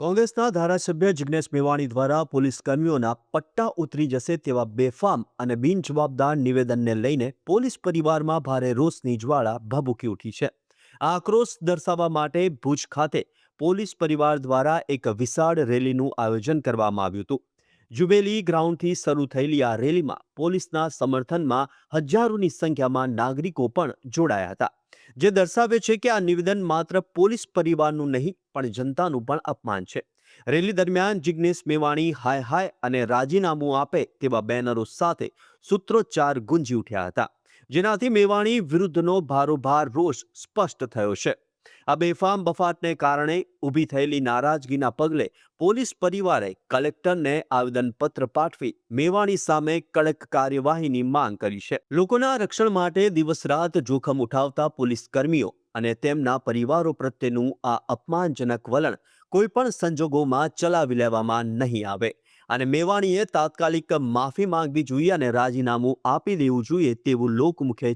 કોંગ્રેસના ધારાસભ્ય જિગ્નેશ મેવાણી દ્વારા પોલીસ કર્મીઓના પટ્ટા ઉતરી જશે તેવા બેફામ અને બિનજવાબદાર નિવેદનને લઈને પોલીસ પરિવારમાં ભારે રોષની જ્વાળા ભભૂકી ઉઠી છે. આ આક્રોશ દર્શાવવા માટે ભુજ ખાતે પોલીસ પરિવાર દ્વારા એક વિશાળ રેલીનું આયોજન કરવામાં આવ્યું હતું. જુબેલી ગ્રાઉન્ડથી શરૂ થયેલી આ રેલીમાં પોલીસના સમર્થનમાં હજારોની સંખ્યામાં નાગરિકો પણ જોડાયા હતા. જે દર્શાવે છે કે આ નિવેદન માત્ર પોલીસ પરિવારનું નહીં, પણ જનતાનું પણ અપમાન છે. રેલી દરમિયાન જિગ્નેશ મેવાણી હાય હાય અને રાજીનામું આપે તેવા બેનરો સાથે સૂત્રોચ્ચાર ગુંજી ઉઠ્યા હતા, જેનાથી મેવાણી વિરુદ્ધનો ભારોભાર રોષ સ્પષ્ટ થયો છે. આ બેફામ બફાટને કારણે ઊભી થયેલી નારાજગીના પગલે પોલીસ પરિવારે કલેક્ટરને આવેદનપત્ર પાઠવી મેવાણી સામે કડક કાર્યવાહીની માંગ કરી છે. લોકોના રક્ષણ માટે દિવસ રાત જોખમ ઉઠાવતા પોલીસ કર્મીઓ અને તેમના પરિવારો પ્રત્યેનું આ અપમાનજનક વલણ કોઈપણ સંજોગોમાં ચલાવી લેવામાં નહીં આવે અને મેવાણીએ તાત્કાલિક માફી માંગવી જોઈએ અને રાજીનામું આપી દેવું જોઈએ તેવું લોકમુખે